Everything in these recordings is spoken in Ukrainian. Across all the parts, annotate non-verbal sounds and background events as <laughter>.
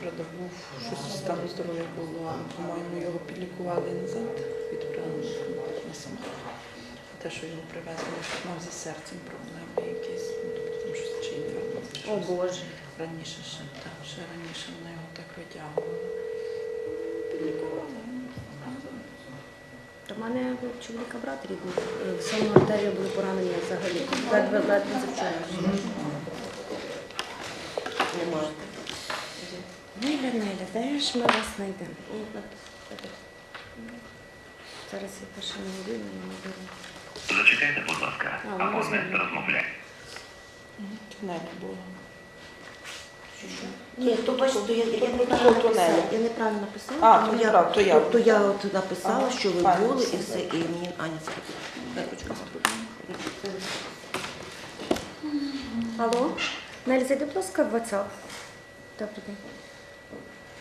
правда, був щось стану здоров'я було, по-моєму, його підлікували назад, відправили на самоліт. Те, що його привезли, що мав зі серцем проблеми якісь, ну, тобто там щось чи інфаркт. О Боже. Раніше ще, так, ще раніше вона його так витягувала. Підлікувала. Та в мене чоловіка брат рідний. Е, В самому артерії були поранені взагалі. Ледве ледве завчора. Не можете. Неля, Неля, де ж ми вас знайдемо? Зараз я перше не годину не наберу. Зачекайте, будь ласка, А, ну, абонент розумію. розмовляє. Тунелі було. Ні, то бачите, я, я неправильно написала. тунелю. Я неправильно написала. А, тому то я, неправда, то я. То я от написала, Ага, що ви правильно були і все. все, і мені Аня сказала. Алло? Нель, зайди, будь ласка, в WhatsApp. Добрий день.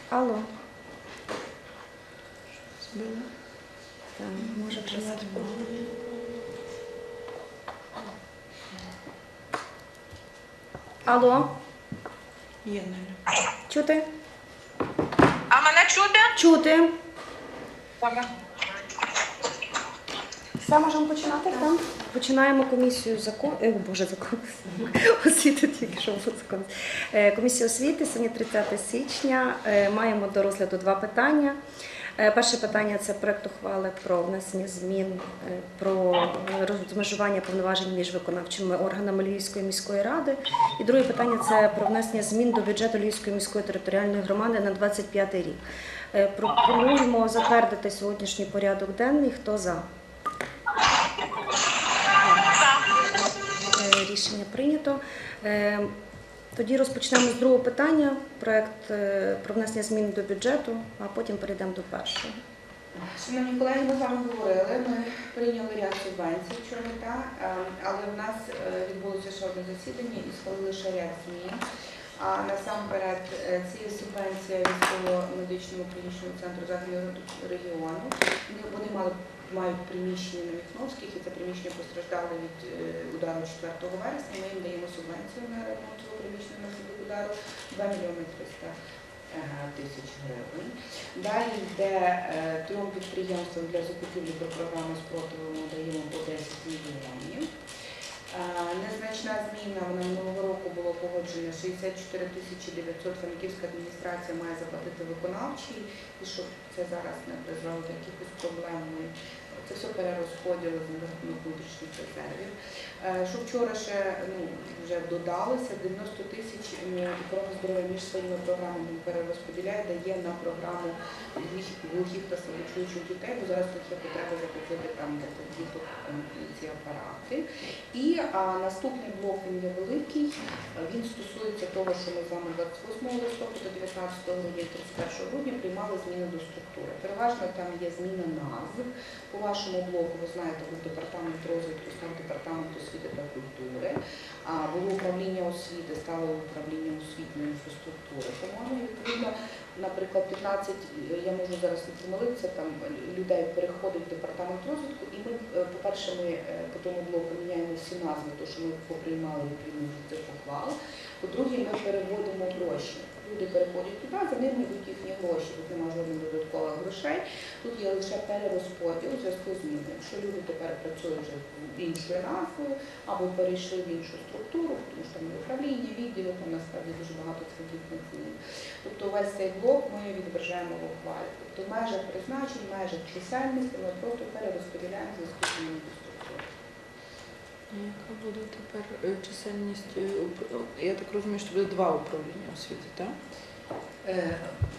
Алло. Збила. Так, може скину. Алло, Є Неля. чути? А мене чути? Чути. Добре. Все, можемо починати, так? Починаємо комісію закон... Е, Боже, закон. <laughs> освіти тільки що закон. Е, Комісія освіти, сьогодні 30 січня. Е, Маємо до розгляду два питання. Перше питання це проект ухвали про внесення змін про розмежування повноважень між виконавчими органами Львівської міської ради. І друге питання це про внесення змін до бюджету Львівської міської територіальної громади на 25 рік. Пропонуємо затвердити сьогоднішній порядок денний. Хто за? Рішення прийнято. Е, Тоді розпочнемо з другого питання. Проект е, про внесення змін до бюджету, а потім перейдемо до першого. Шановні колеги, ми з вами говорили. Ми прийняли ряд субвенцій вчора, е, але в нас е, відбулося ще одне засідання і схвалили ще ряд змін. А насамперед е, ці субвенція військово-медичному клінічному центру західного регіону. Вони, мали мають приміщення на Міхновських, і це приміщення постраждало від е, удару 4 вересня. Ми їм даємо субвенцію на ремонт цього приміщення внаслідок удару 2 мільйони 300 е, тисяч гривень. Далі йде е, трьом підприємствам для закупівлі про програму спротиву ми даємо по 10 мільйонів. Незначна зміна вона минулого погоджено 64 тисячі 900 Франківська адміністрація має заплатити виконавчий, і щоб це зараз не призвело до якихось проблем. Це все перерозподіли за рахунок внутрішніх резервів. Е, Що вчора ще ну, вже додалося, 90 тисяч охорона здоров'я між своїми програмами перерозподіляє, дає на програму глухих- та слабочуючих дітей, бо зараз тут є потреба закупити там для діток ці апарати. І а, наступний блок він є великий. Він стосується того, що ми з вами 28 листопада, 19 грудня, 31 грудня приймали зміни до структури. Переважно там є зміна назв. По вашому блоку, ви знаєте, був департамент розвитку, став департамент освіти та культури. А було управління освіти, стало управління освітньої інфраструктури. По-моєму, відповідно, наприклад, 15, я можу зараз не помилитися, там людей переходить в департамент розвитку, і по-перше, ми е, по тому блоку міняємо всі назви, тому що ми поприймали відповідно до цих ухвал. По-друге, ми переводимо гроші. Люди переходять туди, за ними йдуть їхні гроші. Тут немає жодних додаткових грошей. Тут є лише перерозподіл у зв'язку з зміною. Якщо люди тепер працюють вже іншою назвою або перейшли в іншу структуру, тому що там є управління, відділи, там насправді дуже багато цих змін. Тобто весь цей блок ми відображаємо в ухвалі. Тобто в межах призначень, в межах чисельності ми просто перерозподіляємо зв'язку з зміною. Яка буде тепер е, чисельність? е, Я так розумію, що буде два управління освіти, так? Е,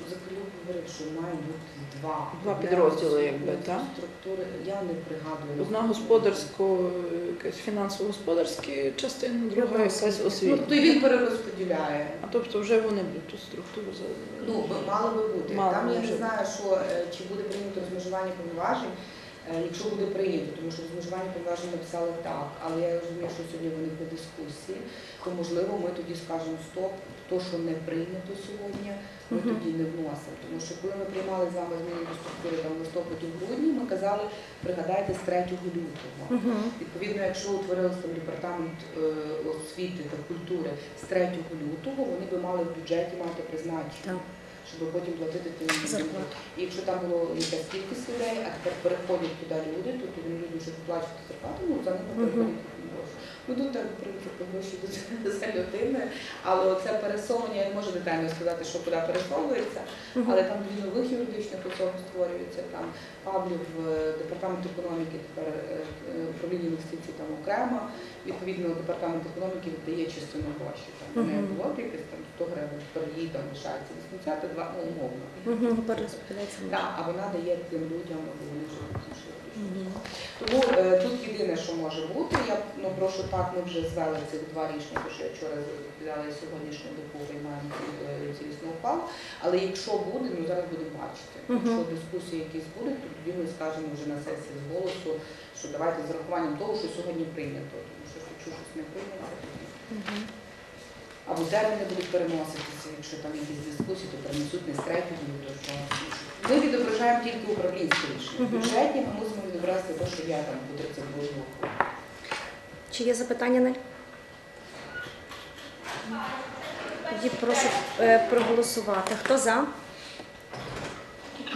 Закалюк говорив, що має бути два. Два підрозділи, якби, так? Структури, я не пригадую. Одна господарсько, е, якась фінансово-господарська частина, друга якась Ну, то він перерозподіляє. А тобто вже вони будуть ту структуру за Ну, мало би бути. Мало Там би я не вже знаю, що е, чи буде прийнято розмежування повноважень. Е, Якщо буде прийнято, тому що розмежування повноважень написали так, але я розумію, що сьогодні виникли дискусії, то можливо ми тоді скажемо стоп, то, що не прийнято сьогодні, ми тоді не вносимо. Тому що коли ми приймали з вами зміни до структури там в листопаді в грудні, ми казали, пригадайте з 3 лютого. Відповідно, якщо утворився там департамент е, освіти та культури з 3 лютого, вони би мали в бюджеті мати призначення. Щоб потім платити тим людям. Зарплату. І якщо там було якась кількість людей, а тепер переходять туди люди, то люди вже виплачувати зарплату, ну за них переходять. Ну тут в принципі, гроші <laughs> за людини, але оце пересовування, я не можу детально сказати, що куди пересовується, але там дві нових юридичних особ створюються, там Павлів, е, департамент економіки, тепер е, е, управління інвестицій там окремо. Відповідно, департамент економіки віддає частину грошей. Там не було якесь там 100 гривень, тепер їй там лишається 80, два ну, умовно. Так, а вона дає тим людям, вони вирішують. Тому тут єдине, що може бути, я ну, прошу так, ми вже звели цих два рішення, тому що я вчора відповідала і сьогоднішню добу приймаємо ці- е, цілісну ухвалу. Але якщо буде, ну зараз будемо бачити. Якщо дискусії якісь будуть, то тоді ми скажемо вже на сесії з голосу, що давайте з урахуванням того, що сьогодні прийнято. Тому що якщо щось не прийнято, тоді або терміни будуть переноситися, якщо там якісь дискусії, то перенесуть не стрейки, то що ми відображаємо тільки управлінські рішення. Мгм. Бюджетні ми мусимо відобразити те, що я там по 32 року. Чи є запитання Нель? Тоді прошу е, проголосувати. Хто за?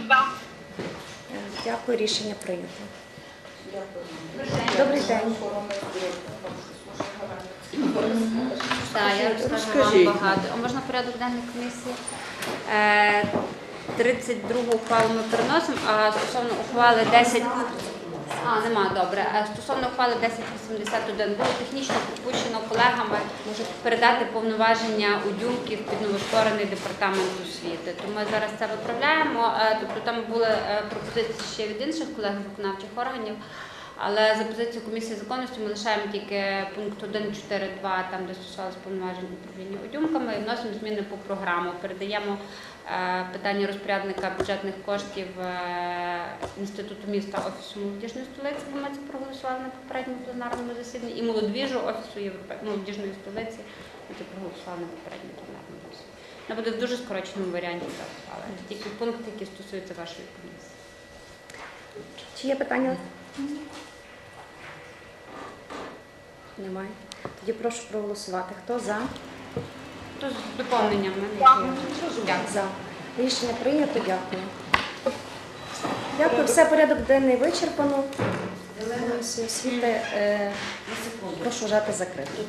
За. Е, Дякую, рішення прийнято. Добрий день. Так, я розкажу вам багато. А можна порядок денний комісії? Е, 32 ухвалу ми переносимо, а стосовно ухвали 10... А, нема, добре. А стосовно ухвали 1081 було технічно пропущено колегами передати повноваження у дюмків під новостворений департамент освіти. Тому ми зараз це виправляємо. Е, Тобто там були е, пропозиції ще від інших колег виконавчих органів. Але за позицією комісії законності ми лишаємо тільки пункт 1.4.2, там де стосувалося повноважень управління удюмками, і вносимо зміни по програму. Передаємо е, питання розпорядника бюджетних коштів е, інституту міста офісу молодіжної столиці, бо ми це проголосували на попередньому пленарному засіданні, і молодвіжу офісу Європе... молодіжної столиці. Ми це проголосували на попередньому пленарному засіданні. Вона буде в дуже скороченому варіанті, так, але тільки пункти, які стосуються вашої комісії. Чи є питання? Немає. Тоді прошу проголосувати. Хто за? То з доповненням Дякую. За. Рішення прийнято. Дякую. Дякую. Все, порядок денний вичерпано. Освіти. е, Прошу вважати закритим.